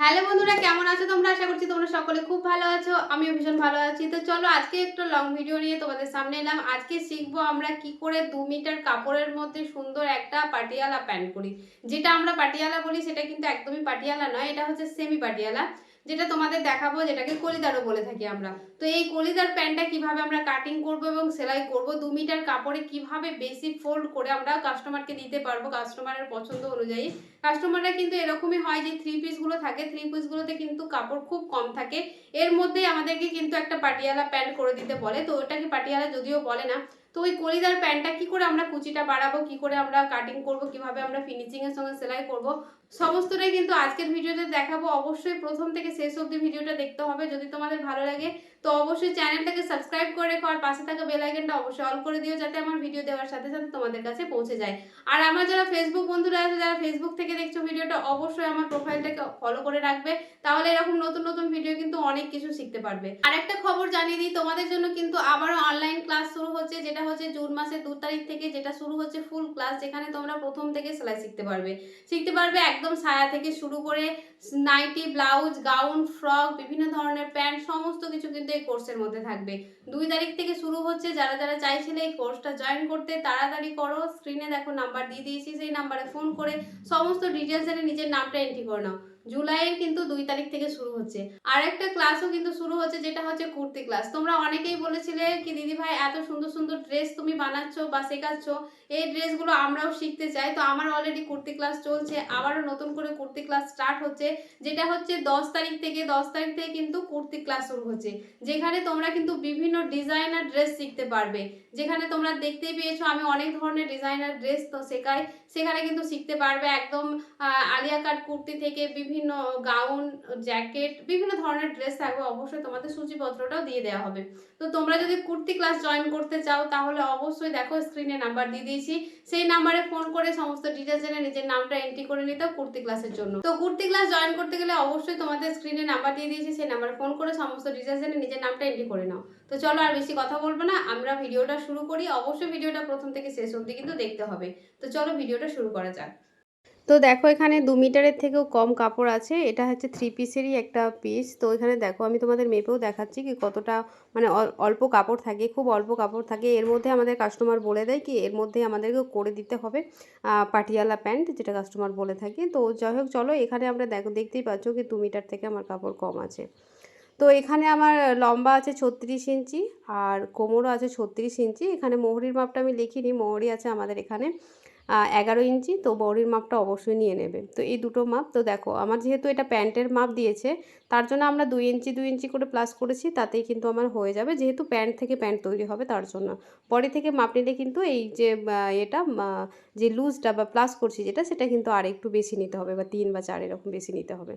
Hello বন্ধুরা, কেমন আছো তোমরা? আশা করছি তোমরা সকলে খুব ভালো আছো, আমিও ভীষণ ভালো আছি। তো চলো, আজকে একটা লং ভিডিও নিয়ে তোমাদের সামনে এলাম। আজকে শিখব আমরা কি করে দু মিটার কাপড়ের মধ্যে সুন্দর একটা পাটিয়ালা প্যান্ট করি। যেটা আমরা পাটিয়ালা বলি, সেটা কিন্তু একদমই পাটিয়ালা নয়, এটা হচ্ছে সেমি পাটিয়ালা যেটা তোমাদের দেখাবো, যেটাকে কলিদারও বলে থাকি আমরা। তো এই কলিদার প্যান্টটা কীভাবে আমরা কাটিং করব এবং সেলাই করব, দু মিটার কাপড়ে কীভাবে বেশি ফোল্ড করে আমরা কাস্টমারকে দিতে পারব কাস্টমারের পছন্দ অনুযায়ী। কাস্টমাররা কিন্তু এরকমই হয় যে থ্রি পিসগুলো থাকে থ্রি পিসগুলোতে কিন্তু কাপড় খুব কম থাকে। এর মধ্যেই আমাদেরকে কিন্তু একটা পাটিয়ালা প্যান্ট করে দিতে বলে। তো ওটাকে পাটিয়ালা যদিও বলে না তো ওই কলিদার প্যান্টটা কি করে আমরা কুচিটা বাড়াবো, কি করে আমরা কাটিং করব, কীভাবে আমরা ফিনিশিংয়ের সঙ্গে সেলাই করব, সমস্তটাই কিন্তু আজকের ভিডিওতে দেখাবো। অবশ্যই প্রথম থেকে শেষ অবধি ভিডিওটা দেখতে হবে। যদি তোমাদের ভালো লাগে তো অবশ্যই চ্যানেলটাকে সাবস্ক্রাইব করে রেখো আর পাশে থাকা বেল আইকনটা অবশ্যই অল করে দিও যাতে আমার ভিডিও দেওয়ার সাথে সাথে তোমাদের কাছে পৌঁছে যায়। আর আমার যারা ফেসবুক বন্ধুরা আছে, যারা ফেসবুক থেকে দেখছ ভিডিওটা অবশ্যই আমার প্রোফাইলটাকে ফলো করে রাখবে। তাহলে এরকম নতুন নতুন ভিডিও কিন্তু অনেক কিছু শিখতে পারবে। আর একটা খবর জানিয়ে দিই, তোমাদের জন্য কিন্তু আবারও অনলাইন ক্লাস শুরু হচ্ছে, যেটা হচ্ছে জুন মাসের দু তারিখ থেকে যেটা শুরু হচ্ছে ফুল ক্লাস যেখানে তোমরা প্রথম থেকে সেলাই শিখতে পারবে। শিখতে পারবে একদম সায়া থেকে শুরু করে নাইটি ব্লাউজ গাউন ফ্রক বিভিন্ন ধরনের প্যান্ট সমস্ত কিছু কিন্তু এই কোর্সের মধ্যে থাকবে। দুই তারিখ থেকে শুরু হচ্ছে, যারা যারা চাইছিলে এই কোর্সটা জয়েন করতে, তাড়াতাড়ি করো। স্ক্রিনে দেখো নাম্বার দিয়ে দিয়েছি, সেই নাম্বারে ফোন করে সমস্ত ডিটেলস এনে নিজের নামটা এন্ট্রি করে নাও। জুলাইয়ের কিন্তু দুই তারিখ থেকে শুরু হচ্ছে। আর একটা ক্লাসও কিন্তু শুরু হচ্ছে, যেটা হচ্ছে কুর্তি ক্লাস তোমরা অনেকেই বলেছিলে কি দিদি ভাই এত সুন্দর সুন্দর ড্রেস তুমি বানাচ্ছ বা শেখাচ্ছ। এই ড্রেসগুলো আমরাও শিখতে চাই। তো আমার অলরেডি কুর্তি ক্লাস চলছে। আবারও নতুন করে কুর্তি ক্লাস স্টার্ট হচ্ছে, যেটা হচ্ছে দশ তারিখ থেকে, দশ তারিখ থেকে কিন্তু কুর্তি ক্লাস শুরু হচ্ছে। যেখানে তোমরা কিন্তু বিভিন্ন ডিজাইনার ড্রেস শিখতে পারবে। যেখানে তোমরা দেখতেই পেয়েছ, আমি অনেক ধরনের ডিজাইনার ড্রেস তো শেখাই। সেখানে কিন্তু শিখতে পারবে একদম আলিয়া কাট কুর্তি থেকে বিভিন্ন গাউন জ্যাকেট বিভিন্ন ধরনের ড্রেস থাকবে। অবশ্যই তোমাদের সূচিপত্রটাও দিয়ে দেওয়া হবে। তো তোমরা যদি কুর্তি ক্লাস জয়েন করতে চাও, তাহলে অবশ্যই দেখো স্ক্রিনে নাম্বার দিয়ে দিয়েছি। সেই নাম্বারে ফোন করে সমস্ত ডিটেলস জেনে নিজের নামটা এন্ট্রি করে নিতে কুর্তি ক্লাসের জন্য। তো কুর্তি ক্লাস জয়েন করতে গেলে অবশ্যই তোমাদের স্ক্রিনে নাম্বার দিয়ে দিয়েছি। সেই নাম্বারে ফোন করে সমস্ত ডিটেলস জেনে নিজের নামটা এন্ট্রি করে নাও। তো চলো আর বেশি কথা বলব না। আমরা ভিডিওটা শুরু করি, অবশ্যই ভিডিওটা প্রথম থেকে শেষ অবধি কিন্তু দেখতে হবে। তো চলো ভিডিওটা শুরু করা যাক। তো দেখো এখানে দু মিটারের থেকেও কম কাপড় আছে, এটা হচ্ছে থ্রি পিসেরই একটা পিস তো এখানে দেখো, আমি তোমাদের মেপেও দেখাচ্ছি কি কতটা মানে অল- অল্প কাপড় থাকে, খুব অল্প কাপড় থাকে। এর মধ্যে আমাদের কাস্টমার বলে দেয় কি, এর মধ্যে আমাদেরকে করে দিতে হবে পাটিয়ালা প্যান্ট যেটা কাস্টমার বলে থাকে। তো যাই হোক, চলো এখানে আমরা দেখো, দেখতেই পাচ্ছ কি দু মিটার থেকে আমার কাপড় কম আছে। তো এখানে আমার লম্বা আছে ছত্রিশ ইঞ্চি আর কোমরও আছে ছত্রিশ ইঞ্চি। এখানে মোহরির মাপটা আমি লিখিনি, মোহরি আছে আমাদের এখানে এগারো ইঞ্চি। তো বড়ির মাপটা অবশ্যই নিয়ে নেবে। তো এই দুটো মাপ, তো দেখো, আমার যেহেতু এটা প্যান্টের মাপ দিয়েছে, তার জন্য আমরা দুই ইঞ্চি দুই ইঞ্চি করে প্লাস করেছি, তাতেই কিন্তু আমার হয়ে যাবে। যেহেতু প্যান্ট থেকে প্যান্ট তৈরি হবে, তার জন্য। বডি থেকে মাপ নিলে কিন্তু এই যে এটা যে লুজটা বা প্লাস করছি যেটা, সেটা কিন্তু আর একটু বেশি নিতে হবে বা তিন বা চার এরকম বেশি নিতে হবে।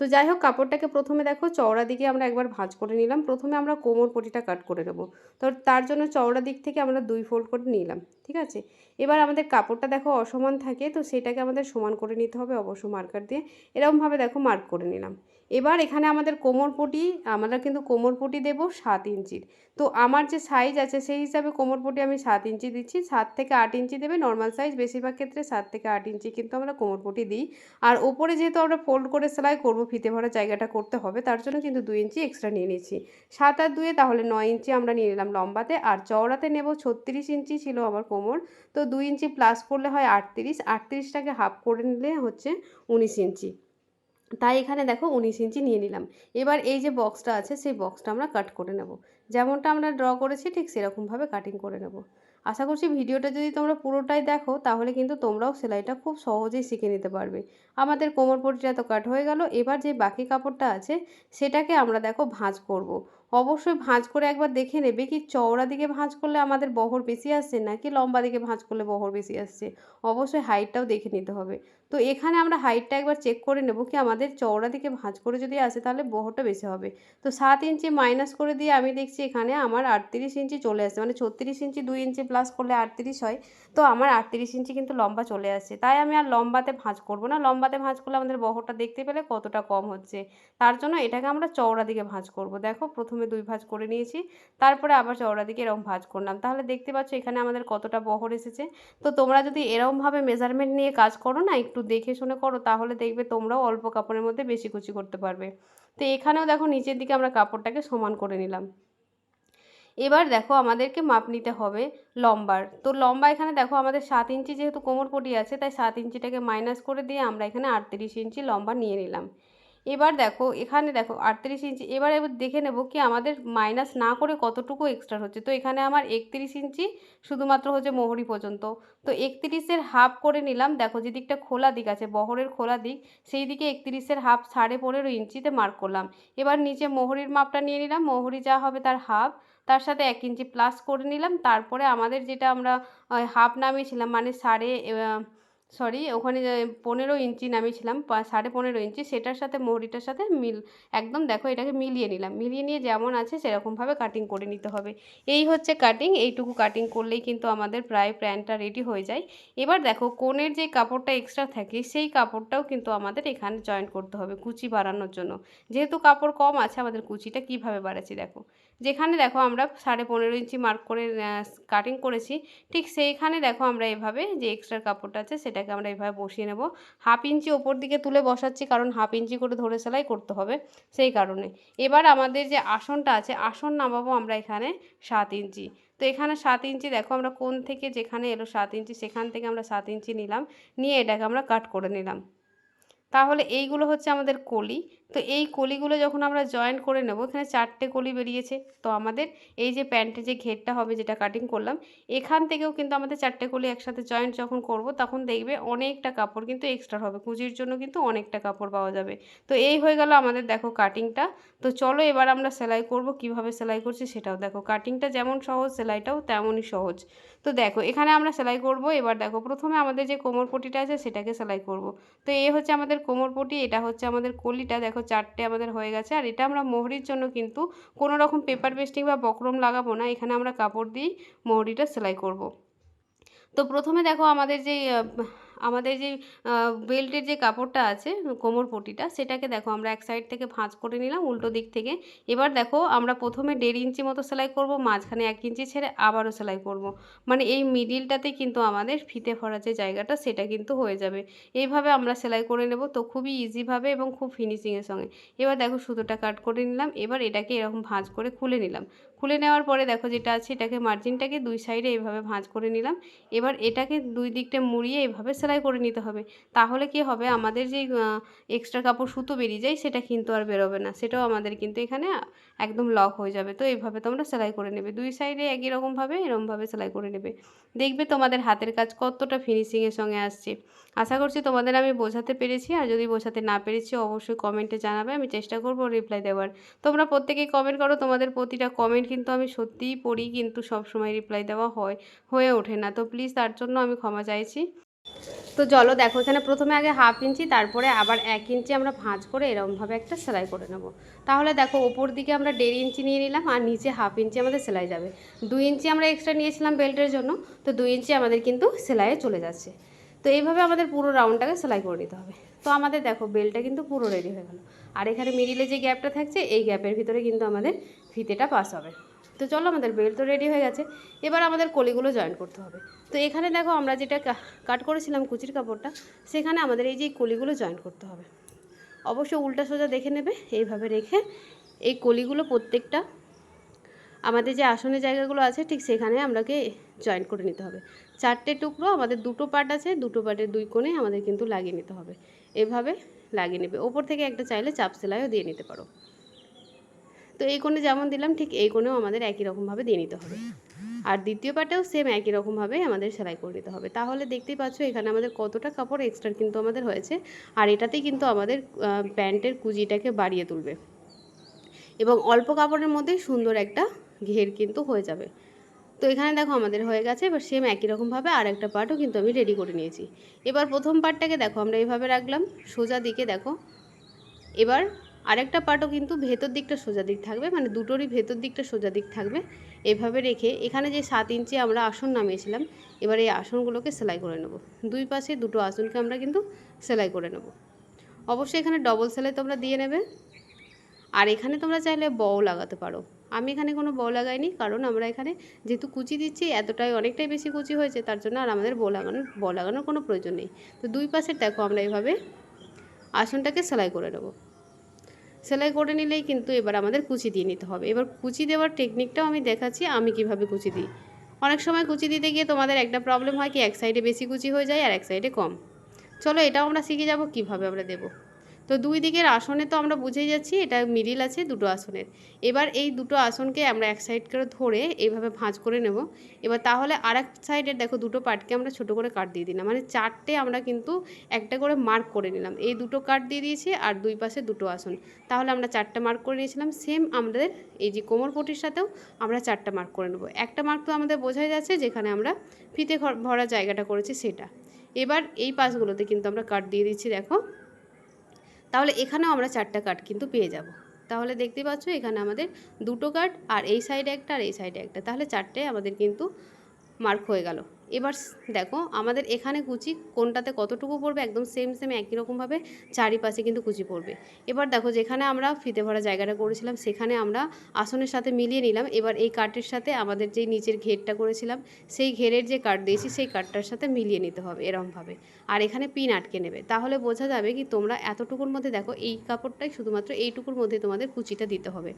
তো যাই হোক কাপড়টাকে প্রথমে দেখো চওড়া দিকে আমরা একবার ভাঁজ করে নিলাম। প্রথমে আমরা কোমর পটিটা কাট করে নেব। তো তার জন্য চওড়া দিক থেকে আমরা দুই ফোল্ড করে নিলাম, ঠিক আছে? এবার আমাদের কাপড়টা দেখো অসমান থাকে, তো সেটাকে আমাদের সমান করে নিতে হবে অবশ্য মার্কার দিয়ে। এরকমভাবে দেখো মার্ক করে নিলাম। এবার এখানে আমাদের কোমর পটি, আমরা কিন্তু কোমর পটি দেবো সাত ইঞ্চির। তো আমার যে সাইজ আছে সেই হিসাবে কোমর পটি আমি সাত ইঞ্চি দিচ্ছি, সাত থেকে আট ইঞ্চি দেবে নর্মাল সাইজ বেশিরভাগ ক্ষেত্রে সাত থেকে আট ইঞ্চি কিন্তু আমরা কোমর পটি দিই। আর ওপরে যেহেতু আমরা ফোল্ড করে সেলাই করব, ফিতে ভরা জায়গাটা করতে হবে, তার জন্য কিন্তু দুই ইঞ্চি এক্সট্রা নিয়ে নিচ্ছি। সাত আর দুয়ে তাহলে নয় ইঞ্চি আমরা নিয়ে নিলাম লম্বাতে, আর চওড়াতে নেব ছত্রিশ ইঞ্চি ছিল আমার কোমর, তো দুই ইঞ্চি প্লাস করলে হয় আটত্রিশ, আটত্রিশটাকে হাফ করে নিলে হচ্ছে উনিশ ইঞ্চি। তাই এখানে দেখো উনিশ ইঞ্চি নিয়ে নিলাম। এবার এই যে বক্সটা আছে, সেই বক্সটা আমরা কাট করে নেব। যেমনটা আমরা ড্র করেছি, ঠিক সেরকমভাবে কাটিং করে নেব। আশা করছি ভিডিওটা যদি তোমরা পুরোটাই দেখো, তাহলে কিন্তু তোমরাও সেলাইটা খুব সহজেই শিখে নিতে পারবে। আমাদের কোমর পটিটা তো কাট হয়ে গেল, এবার যে বাকি কাপড়টা আছে, সেটাকে আমরা দেখো ভাঁজ করব। অবশ্যই ভাঁজ করে একবার দেখে নেবে কি চওড়া দিকে ভাঁজ করলে আমাদের বহর বেশি আসছে নাকি লম্বা দিকে ভাঁজ করলে বহর বেশি আসছে? অবশ্যই হাইটটাও দেখে নিতে হবে। তো এখানে আমরা হাইটটা একবার চেক করে নেব কি আমাদের চওড়া দিকে ভাঁজ করে যদি আসে তাহলে বহরটা বেশি হবে। তো সাত ইঞ্চি মাইনাস করে দিয়ে আমি দেখছি এখানে আমার আটত্রিশ ইঞ্চি চলে আসছে মানে ছত্রিশ ইঞ্চি দুই ইঞ্চি প্লাস করলে আটত্রিশ হয়। তো আমার আটত্রিশ ইঞ্চি কিন্তু লম্বা চলে আসছে। তাই আমি আর লম্বাতে ভাঁজ করব না, লম্বাতে ভাঁজ করলে আমাদের বহরটা দেখতে পেলে কতটা কম হচ্ছে। তার জন্য এটাকে আমরা চওড়া দিকে ভাঁজ করব। দেখো প্রথমে দুই ভাঁজ করে নিয়েছি। তারপরে আবার চওড়া দিকে এরকম ভাঁজ করলাম। তাহলে দেখতে পাচ্ছ এখানে আমাদের কতটা বহর এসেছে। তো তোমরা যদি এরকমভাবে মেজারমেন্ট নিয়ে কাজ করো না, একটু দেখে শুনে করো, তাহলে দেখবে তোমরাও অল্প কাপড়ের মধ্যে বেশি কুচি করতে পারবে। তো এখানেও দেখো নিচের দিকে আমরা কাপড়টাকে সমান করে নিলাম। এবার দেখো আমাদেরকে মাপ নিতে হবে লম্বার। তো লম্বা এখানে দেখো আমাদের সাত ইঞ্চি যেহেতু কোমরপটি আছে, তাই সাত ইঞ্চিটাকে মাইনাস করে দিয়ে আমরা এখানে আটত্রিশ ইঞ্চি লম্বা নিয়ে নিলাম। এবার দেখো, এখানে দেখো আটত্রিশ ইঞ্চি, এবার এবার দেখে নেব কি আমাদের মাইনাস না করে কতটুকু এক্সট্রা হচ্ছে। তো এখানে আমার একত্রিশ ইঞ্চি শুধুমাত্র হচ্ছে মোহরি পর্যন্ত। তো একত্রিশের হাফ করে নিলাম। দেখো যে দিকটা খোলা দিক আছে, বহরের খোলা দিক, সেই দিকে একত্রিশের হাফ সাড়ে পনেরো ইঞ্চিতে মার্ক করলাম। এবার নিচে মোহরির মাপটা নিয়ে নিলাম। মোহরি যা হবে তার হাফ তার সাথে এক ইঞ্চি প্লাস করে নিলাম। তারপরে আমাদের যেটা আমরা হাফ নামিয়েছিলাম মানে সাড়ে সরি ওখানে পনেরো ইঞ্চি নামিয়েছিলাম সাড়ে পনেরো ইঞ্চি, সেটার সাথে মোহরিটার সাথে মিল একদম দেখো এটাকে মিলিয়ে নিলাম। মিলিয়ে নিয়ে যেমন আছে সেরকমভাবে কাটিং করে নিতে হবে। এই হচ্ছে কাটিং এইটুকু কাটিং করলেই কিন্তু আমাদের প্রায় প্যান্টটা রেডি হয়ে যায়। এবার দেখো, কোণের যে কাপড়টা এক্সট্রা থাকে, সেই কাপড়টাও কিন্তু আমাদের এখানে জয়েন্ট করতে হবে কুচি বাড়ানোর জন্য। যেহেতু কাপড় কম আছে, আমাদের কুচিটা কীভাবে বাড়াচ্ছি দেখো। যেখানে দেখো আমরা সাড়ে পনেরো ইঞ্চি মার্ক করে কাটিং করেছি, ঠিক সেইখানে দেখো আমরা এভাবে যে এক্সট্রা কাপড়টা আছে সেটাকে আমরা এভাবে বসিয়ে নেব। হাফ ইঞ্চি ওপর দিকে তুলে বসাচ্ছি কারণ হাফ ইঞ্চি করে ধরে সেলাই করতে হবে সেই কারণে। এবার আমাদের যে আসনটা আছে, আসন নামাবো আমরা এখানে সাত ইঞ্চি। তো এখানে সাত ইঞ্চি দেখো আমরা কোন থেকে যেখানে এলো সাত ইঞ্চি, সেখান থেকে আমরা সাত ইঞ্চি নিলাম, নিয়ে এটাকে আমরা কাট করে নিলাম। তাহলে এইগুলো হচ্ছে আমাদের কলি। তো এই কলিগুলো যখন আমরা জয়েন করে নেব এখানে চারটে কলি বেরিয়েছে। তো আমাদের এই যে প্যান্টে যে ঘেরটা হবে যেটা কাটিং করলাম, এখান থেকেও কিন্তু আমাদের চারটে কলি একসাথে জয়েন্ট যখন করব, তখন দেখবে অনেকটা কাপড় কিন্তু এক্সট্রা হবে। কুচির জন্য কিন্তু অনেকটা কাপড় পাওয়া যাবে। তো এই হয়ে গেল আমাদের দেখো কাটিংটা তো চলো এবার আমরা সেলাই করব, কীভাবে সেলাই করছি সেটাও দেখো। কাটিংটা যেমন সহজ, সেলাইটাও তেমনই সহজ। তো দেখো, এখানে আমরা সেলাই করব। এবার দেখো, প্রথমে আমাদের যে কোমর পটিটা আছে, সেটাকে সেলাই করব। তো এই হচ্ছে আমাদের কোমর পটি, এটা হচ্ছে আমাদের কলিটা। দেখো চারটে আমাদের হয়ে গেছে। আর এটা আমরা মোহরির জন্য কিন্তু কোনো রকম পেপার পেস্টিং বা বকরম লাগাবো না। এখানে আমরা কাপড় দিয়েই মোহরিটা সেলাই করব। তো প্রথমে দেখো আমাদের যেই আমাদের যে বেল্টের যে কাপড়টা আছে, কোমর পটিটা, সেটাকে দেখো আমরা এক সাইড থেকে ভাঁজ করে নিলাম, উল্টো দিক থেকে। এবার দেখো আমরা প্রথমে দেড় ইঞ্চি মতো সেলাই করব, মাঝখানে এক ইঞ্চি ছেড়ে আবারও সেলাই করব। মানে এই মিডিলটাতে কিন্তু আমাদের ফিতে ফরা যে জায়গাটা, সেটা কিন্তু হয়ে যাবে। এইভাবে আমরা সেলাই করে নেব তো খুবই ইজিভাবে এবং খুব ফিনিশিংয়ের সঙ্গে। এবার দেখো সুতোটা কাট করে নিলাম, এবার এটাকে এরকম ভাঁজ করে খুলে নিলাম। খুলে নেওয়ার পরে দেখো যেটা আছে, এটাকে মার্জিনটাকে দুই সাইডে এভাবে ভাঁজ করে নিলাম। এবার এটাকে দুই দিকটা মুড়িয়ে এভাবে সেলাই করে নিতে হবে। তাহলে কি হবে? আমাদের যে এক্সট্রা কাপড় সুতো বেরিয়ে যায়, সেটা কিন্তু আর বেরোবে না। সেটাও আমাদের কিন্তু এখানে একদম লক হয়ে যাবে। তো এইভাবে তোমরা সেলাই করে নেবে। দুই সাইডে একই রকমভাবে এরকমভাবে সেলাই করে নেবে। দেখবে তোমাদের হাতের কাজ কতটা ফিনিশিংয়ের সঙ্গে আসছে। আশা করছি তোমাদের আমি বোঝাতে পেরেছি। আর যদি বোঝাতে না পেরেছি, অবশ্যই কমেন্টে জানাবে। আমি চেষ্টা করব রিপ্লাই দেওয়ার। তোমরা প্রত্যেকেই কমেন্ট করো। তোমাদের প্রতিটা কমেন্ট কিন্তু আমি সত্যিই পড়ি, কিন্তু সব সময় রিপ্লাই দেওয়া হয়, হয়ে ওঠে না। তো প্লিজ তার জন্য আমি ক্ষমা চাইছি। তো চলো দেখো, এখানে প্রথমে আগে হাফ ইঞ্চি, তারপরে আবার এক ইঞ্চি আমরা ভাঁজ করে এরকমভাবে একটা সেলাই করে নেব। তাহলে দেখো, ওপর দিকে আমরা দেড় ইঞ্চি নিয়ে নিলাম আর নিচে হাফ ইঞ্চি আমাদের সেলাই যাবে। দুই ইঞ্চি আমরা এক্সট্রা নিয়েছিলাম বেল্টের জন্য, তো দুই ইঞ্চি আমাদের কিন্তু সেলাইয়ে চলে যাচ্ছে। তো এইভাবে আমাদের পুরো রাউন্ডটাকে সেলাই করে নিতে হবে। তো আমাদের দেখো বেলটা কিন্তু পুরো রেডি হয়ে গেল। আর এখানে মিডিলে যে গ্যাপটা থাকছে, এই গ্যাপের ভিতরে কিন্তু আমাদের ফিতেটা পাস হবে। তো চলো আমাদের বেল্ট তো রেডি হয়ে গেছে। এবার আমাদের কলিগুলো জয়েন করতে হবে। তো এখানে দেখো আমরা যেটা কাট করেছিলাম কুচির কাপড়টা, সেখানে আমাদের এই যে কলিগুলো জয়েন করতে হবে। অবশ্য উল্টা সোজা দেখে নেবে, এইভাবে রেখে এই কলিগুলো প্রত্যেকটা আমাদের যে আসনের জায়গাগুলো আছে, ঠিক সেখানে আমরাকে জয়েন করে নিতে হবে। চারটে টুকরো, আমাদের দুটো পার্ট আছে, দুটো পার্টের দুই কোণে আমাদের কিন্তু লাগিয়ে নিতে হবে। এভাবে লাগিয়ে নেবে। ওপর থেকে একটা চাইলে চাপ সেলাইও দিয়ে নিতে পারো। তো এই কোণে যেমন দিলাম, ঠিক এই কোণেও আমাদের একই রকমভাবে দিয়ে নিতে হবে। আর দ্বিতীয় পার্টেও সেম একই রকমভাবে আমাদের সেলাই করে নিতে হবে। তাহলে দেখতেই পাচ্ছ, এখানে আমাদের কতটা কাপড় এক্সট্রা কিন্তু আমাদের হয়েছে, আর এটাতেই কিন্তু আমাদের প্যান্টের কুজিটাকে বাড়িয়ে তুলবে। এবং অল্প কাপড়ের মধ্যেই সুন্দর একটা ঘের কিন্তু হয়ে যাবে। তো এখানে দেখো আমাদের হয়ে গেছে, এবার সেম একই রকমভাবে আর একটা পার্টও কিন্তু আমি রেডি করে নিয়েছি। এবার প্রথম পার্টটাকে দেখো, আমরা এইভাবে রাখলাম, সোজা দিকে দেখো। এবার আরেকটা পার্টও কিন্তু ভেতর দিকটা সোজা দিক থাকবে মানে দুটোরই ভেতর দিকটা সোজা দিক থাকবে। এভাবে রেখে এখানে যে সাত ইঞ্চি আমরা আসন নামিয়েছিলাম, এবার এই আসনগুলোকে সেলাই করে নেব। দুই পাশে দুটো আসনকে আমরা কিন্তু সেলাই করে নেব। অবশ্যই এখানে ডবল সেলাই তোমরা দিয়ে নেবে। আর এখানে তোমরা চাইলে বও লাগাতে পারো। আমি এখানে কোনো বউ লাগাইনি, কারণ আমরা এখানে যেহেতু কুচি দিচ্ছি, এতটাই অনেকটাই বেশি কুচি হয়েছে, তার জন্য আর আমাদের বউ লাগানোর বউ লাগানোর কোনো প্রয়োজন নেই। তো দুই পাশের দেখো আমরা এইভাবে আসনটাকে সেলাই করে নেব। সেলাই করে নিলেই কিন্তু এবার আমাদের কুচি দিয়ে নিতে হবে। এবার কুচি দেওয়ার টেকনিকটাও আমি দেখাচ্ছি, আমি কীভাবে কুচি দিই। অনেক সময় কুচি দিতে গিয়ে তোমাদের একটা প্রবলেম হয় কি, এক সাইডে বেশি কুচি হয়ে যায় আর এক সাইডে কম। চলো এটাও আমরা শিখে যাব কীভাবে আমরা দেবো। তো দুই দিকের আসনে তো আমরা বুঝেই যাচ্ছি, এটা মিডিল আছে, দুটো আসনের। এবার এই দুটো আসনকে আমরা এক সাইড করে ধরে এইভাবে ভাঁজ করে নেব। এবার তাহলে আর এক সাইডের দেখো দুটো পার্টকে আমরা ছোট করে কাট দিয়ে দিলাম। মানে চারটে আমরা কিন্তু একটা করে মার্ক করে নিলাম। এই দুটো কাট দিয়ে দিয়েছি আর দুই পাশে দুটো আসন। তাহলে আমরা চারটা মার্ক করে নিয়েছিলাম। সেম আমাদের এই যে কোমর পটির সাথেও আমরা চারটা মার্ক করে নেব। একটা মার্ক তো আমাদের বোঝাই যাচ্ছে যেখানে আমরা ফিতে ভরা জায়গাটা করেছি সেটা। এবার এই পাশগুলোতে কিন্তু আমরা কাট দিয়ে দিচ্ছি, দেখো। তাহলে এখানেও আমরা চারটা কাঠ কিন্তু পেয়ে যাব। তাহলে দেখতে পাচ্ছ এখানে আমাদের দুটো কাঠ আর এই সাইডে একটা আর এই সাইডে একটা। তাহলে চারটে আমাদের কিন্তু মার্ক হয়ে গেল। এবার দেখো আমাদের এখানে কুচি কোনটাতে কতটুকু পড়বে একদম সেম সেম একই রকমভাবে চারিপাশে কিন্তু কুচি পড়বে। এবার দেখো যেখানে আমরা ফিতে ভরা জায়গাটা করেছিলাম সেখানে আমরা আসনের সাথে মিলিয়ে নিলাম। এবার এই কাঠের সাথে আমাদের যে নিচের ঘেরটা করেছিলাম, সেই ঘেরের যে কাঠ দিয়েছি সেই কাঠটার সাথে মিলিয়ে নিতে হবে এরমভাবে। আর এখানে পিন আটকে নেবে। তাহলে বোঝা যাবে কি তোমরা এতটুকুর মধ্যে দেখো এই কাপড়টাই শুধুমাত্র এইটুকুর মধ্যে তোমাদের কুচিটা দিতে হবে।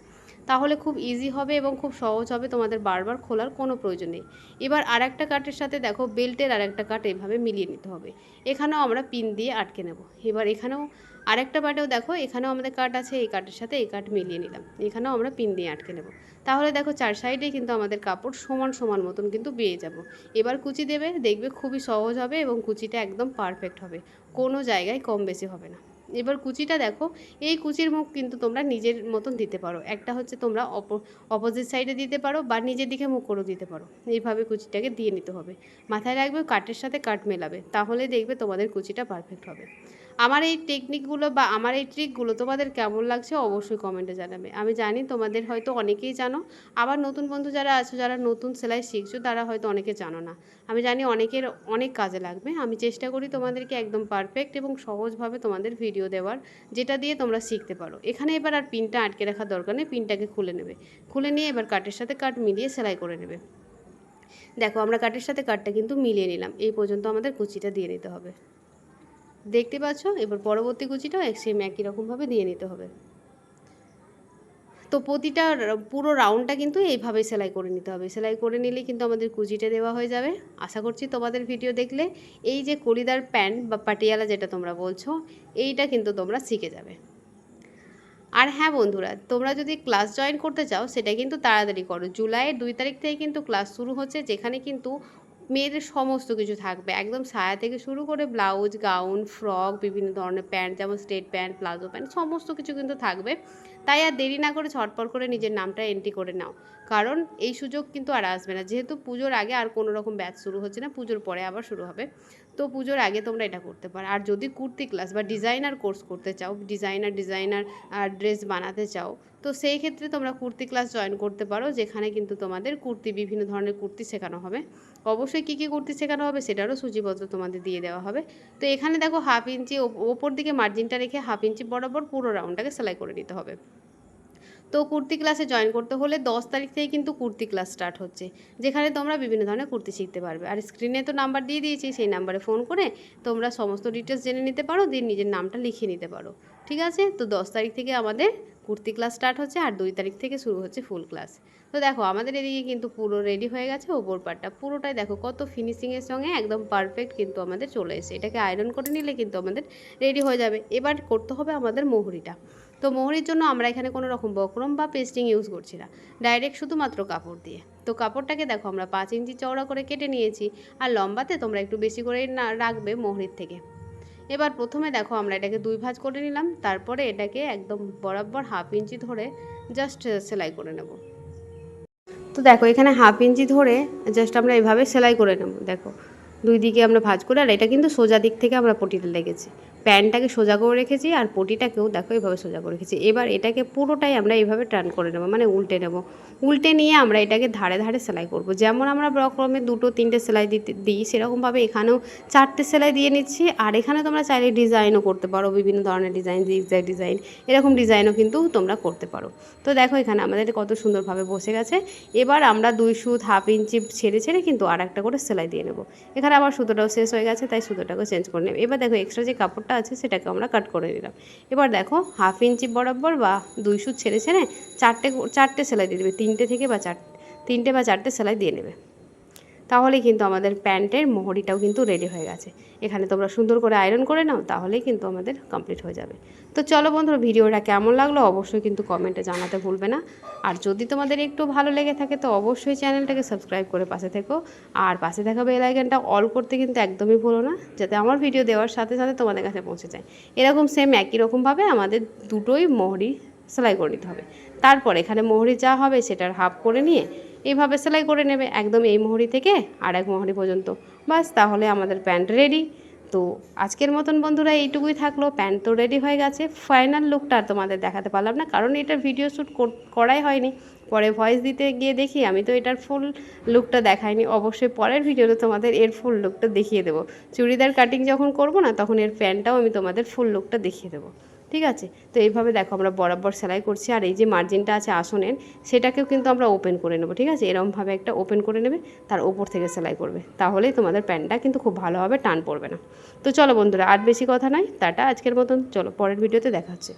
তাহলে খুব ইজি হবে এবং খুব সহজ হবে তোমাদের বারবার খোলার কোনো প্রয়োজন নেই। এবার আর একটা কাঠের সাথে দেখো বেল্টের আর একটা কাঠ এভাবে মিলিয়ে নিতে হবে। এখানেও আমরা পিন দিয়ে আটকে নেব। এবার এখানেও আরেকটা পাটেও দেখো, এখানেও আমাদের কাট আছে, এই কাঠের সাথে এই কাঠ মিলিয়ে নিলাম। এখানেও আমরা পিন দিয়ে আটকে নেব। তাহলে দেখো চার সাইডে কিন্তু আমাদের কাপড় সমান সমান মতন কিন্তু পেয়ে যাব। এবার কুচি দেবে, দেখবে খুবই সহজ হবে এবং কুচিটা একদম পারফেক্ট হবে। কোনো জায়গায় কম বেশি হবে না। এবার কুচিটা দেখো, এই কুচির মুখ কিন্তু তোমরা নিজের মতন দিতে পারো। একটা হচ্ছে তোমরা অপ অপোজিট সাইডে দিতে পারো বা নিজের দিকে মুখ করেও দিতে পারো। এইভাবে কুচিটাকে দিয়ে নিতে হবে। মাথায় রাখবে কাটের সাথে কাট মেলাবে, তাহলে দেখবে তোমাদের কুচিটা পারফেক্ট হবে। আমার এই টেকনিকগুলো বা আমার এই ট্রিকগুলো তোমাদের কেমন লাগছে অবশ্যই কমেন্টে জানাবে। আমি জানি তোমাদের হয়তো অনেকেই জানো, আবার নতুন বন্ধু যারা আছো, যারা নতুন সেলাই শিখছো, তারা হয়তো অনেকে জানো না। আমি জানি অনেকের অনেক কাজে লাগবে। আমি চেষ্টা করি তোমাদেরকে একদম পারফেক্ট এবং সহজভাবে তোমাদের ভিডিও দেওয়ার, যেটা দিয়ে তোমরা শিখতে পারো। এখানে এবার আর পিনটা আটকে রাখার দরকার নেই পিনটাকে খুলে নেবে। খুলে নিয়ে এবার কাঠের সাথে কাঠ মিলিয়ে সেলাই করে নেবে। দেখো, আমরা কাঠের সাথে কাঠটা কিন্তু মিলিয়ে নিলাম। এই পর্যন্ত আমাদের কুচিটা দিয়ে নিতে হবে। দেখতে পাচ্ছ? এবার পরবর্তী কুচিটাও সেম একই রকমভাবে দিয়ে নিতে হবে। তো প্রতিটা পুরো রাউন্ডটা কিন্তু এইভাবেই সেলাই করে নিতে হবে। সেলাই করে নিলেই কিন্তু আমাদের কুচিটা দেওয়া হয়ে যাবে। আশা করছি তোমাদের ভিডিও দেখলে এই যে কলিদার প্যান্ট বা পাটিয়ালা যেটা তোমরা বলছো, এইটা কিন্তু তোমরা শিখে যাবে। আর হ্যাঁ বন্ধুরা, তোমরা যদি ক্লাস জয়েন করতে চাও, সেটা কিন্তু তাড়াতাড়ি করো। জুলাইয়ের দুই তারিখ থেকে কিন্তু ক্লাস শুরু হচ্ছে, যেখানে কিন্তু মেয়েদের সমস্ত কিছু থাকবে। একদম সায়া থেকে শুরু করে ব্লাউজ, গাউন, ফ্রক, বিভিন্ন ধরনের প্যান্ট, যেমন স্ট্রেট প্যান্ট, প্লাজো প্যান্ট, সমস্ত কিছু কিন্তু থাকবে। তাই আর দেরি না করে ঝটপট করে নিজের নামটা এন্ট্রি করে নাও। কারণ এই সুযোগ কিন্তু আর আসবে না। যেহেতু পুজোর আগে আর কোনো রকম ব্যাচ শুরু হচ্ছে না, পুজোর পরে আবার শুরু হবে। তো পুজোর আগে তোমরা এটা করতে পারো। আর যদি কুর্তি ক্লাস বা ডিজাইনার কোর্স করতে চাও ডিজাইনার ডিজাইনার ড্রেস বানাতে চাও, তো সেই ক্ষেত্রে তোমরা কুর্তি ক্লাস জয়েন করতে পারো, যেখানে কিন্তু তোমাদের কুর্তি, বিভিন্ন ধরনের কুর্তি শেখানো হবে। অবশ্যই কী কী কুর্তি শেখানো হবে সেটারও সূচিপত্র তোমাদের দিয়ে দেওয়া হবে। তো এখানে দেখো হাফ ইঞ্চি ওপ- ওপর দিকে মার্জিনটা রেখে হাফ ইঞ্চি বরাবর পুরো রাউন্ডটাকে সেলাই করে নিতে হবে। তো কুর্তি ক্লাসে জয়েন করতে হলে দশ তারিখ থেকে কিন্তু কুর্তি ক্লাস স্টার্ট হচ্ছে, যেখানে তোমরা বিভিন্ন ধরনের কুর্তি শিখতে পারবে। আর স্ক্রিনে তো নাম্বার দিয়ে দিয়েছি, সেই নাম্বারে ফোন করে তোমরা সমস্ত ডিটেলস জেনে নিতে পারো, দিয়ে নিজের নামটা লিখিয়ে নিতে পারো। ঠিক আছে? তো দশ তারিখ থেকে আমাদের কুর্তি ক্লাস স্টার্ট হচ্ছে আর দুই তারিখ থেকে শুরু হচ্ছে ফুল ক্লাস তো দেখো, আমাদের এদিকে কিন্তু পুরো রেডি হয়ে গেছে, ওপর পাটটা পুরোটাই দেখো, কত ফিনিশিংয়ের সঙ্গে একদম পারফেক্ট কিন্তু আমাদের চলে এসে এটাকে আয়রন করে নিলে কিন্তু আমাদের রেডি হয়ে যাবে। এবার করতে হবে আমাদের মোহরিটা। তো মোহরির জন্য আমরা এখানে কোনো রকম বক্রম বা পেস্টিং ইউজ করছি না। ডাইরেক্ট শুধুমাত্র কাপড় দিয়ে। তো কাপড়টাকে দেখো, আমরা পাঁচ ইঞ্চি চওড়া করে কেটে নিয়েছি আর লম্বাতে তোমরা একটু বেশি করে না রাখবে মোহরির থেকে। এবার প্রথমে দেখো, আমরা এটাকে দুই ভাঁজ করে নিলাম। তারপরে এটাকে একদম বরাবর হাফ ইঞ্চি ধরে জাস্ট সেলাই করে নেব। তো দেখো, এখানে হাফ ইঞ্চি ধরে জাস্ট আমরা এভাবে সেলাই করে নেব। দেখো, দুই দিকে আমরা ভাঁজ করে আর এটা কিন্তু সোজা দিক থেকে আমরা পটিতে লেগেছি। প্যান্টটাকে সোজা করে রেখেছি আর পটিটাকেও দেখো এইভাবে সোজা করে রেখেছি। এবার এটাকে পুরোটাই আমরা এইভাবে টার্ন করে নেব মানে উল্টে নেব। উল্টে নিয়ে আমরা এটাকে ধারে ধারে সেলাই করব। যেমন আমরা ব্রক্রমে দুটো তিনটে সেলাই দিতে দিই, সেরকমভাবে এখানেও চারটে সেলাই দিয়ে নিচ্ছি। আর এখানে তোমরা চাইলে ডিজাইনও করতে পারো, বিভিন্ন ধরনের ডিজাইন জিগজ্যাগ ডিজাইন, এরকম ডিজাইনও কিন্তু তোমরা করতে পারো। তো দেখো এখানে আমাদের কত সুন্দরভাবে বসে গেছে। এবার আমরা দুই সুত হাফ ইঞ্চি ছেড়ে ছেড়ে কিন্তু আর একটা করে সেলাই দিয়ে নেব। এখানে আবার সুতোটাও শেষ হয়ে গেছে, তাই সুতোটাকে চেঞ্জ করে নেব। এবার দেখো এক্সট্রা যে কাপড়টা আছে সেটাকে আমরা কাট করে নিলাম। এবার দেখো হাফ ইঞ্চি বরাবর বা দুই সুত ছেড়ে ছেড়ে চারটে চারটে সেলাই দিয়ে দেবে। তিনটে থেকে বা চার, তিনটে বা চারটে সেলাই দিয়ে নেবে। তাহলেই কিন্তু আমাদের প্যান্টের মোহরিটাও কিন্তু রেডি হয়ে গেছে। এখানে তোমরা সুন্দর করে আয়রন করে নাও, তাহলেই কিন্তু আমাদের কমপ্লিট হয়ে যাবে। তো চলো বন্ধুরা, ভিডিওটা কেমন লাগল অবশ্যই কিন্তু কমেন্টে জানাতে ভুলবে না। আর যদি তোমাদের একটু ভালো লেগে থাকে, তো অবশ্যই চ্যানেলটাকে সাবস্ক্রাইব করে পাশে থেকো। আর পাশে থাকা বেল আইকনটা অল করতে কিন্তু একদমই ভুলো না, যাতে আমার ভিডিও দেওয়ার সাথে সাথে তোমাদের কাছে পৌঁছে যায়। এরকম সেম একই রকমভাবে আমাদের দুটোই মোহরি সেলাই করে নিতে হবে। তারপর এখানে মোহরি যা হবে সেটার হাফ করে নিয়ে এইভাবে সেলাই করে নেবে একদম এই মোহরি থেকে আর এক মোহরি পর্যন্ত। বাস, তাহলে আমাদের প্যান্ট রেডি। তো আজকের মতন বন্ধুরা এইটুকুই থাকল। প্যান্ট তো রেডি হয়ে গেছে। ফাইনাল লুকটা তোমাদের দেখাতে পারলাম না, কারণ এটা ভিডিও শ্যুট করাই হয়নি। পরে ভয়েস দিতে গিয়ে দেখি, আমি তো এটার ফুল লুকটা দেখাইনি। অবশ্যই পরের ভিডিওতে তোমাদের এর ফুল লুকটা দেখিয়ে দেবো। চুড়িদার কাটিং যখন করব না, তখন এর প্যান্টটাও আমি তোমাদের ফুল লুকটা দেখিয়ে দেবো। ঠিক আছে? তো এইভাবে দেখো আমরা বরাবর সেলাই করছি। আর এই যে মার্জিনটা আছে আসনের, সেটাকেও কিন্তু আমরা ওপেন করে নেব, ঠিক আছে? এরকমভাবে একটা ওপেন করে নেবে, তার ওপর থেকে সেলাই করবে। তাহলেই তোমাদের প্যান্টটা কিন্তু খুব ভালোভাবে টান পড়বে না। তো চলো বন্ধুরা, আর বেশি কথা নয় তাটা আজকের মতন। চলো, পরের ভিডিওতে দেখা হচ্ছে।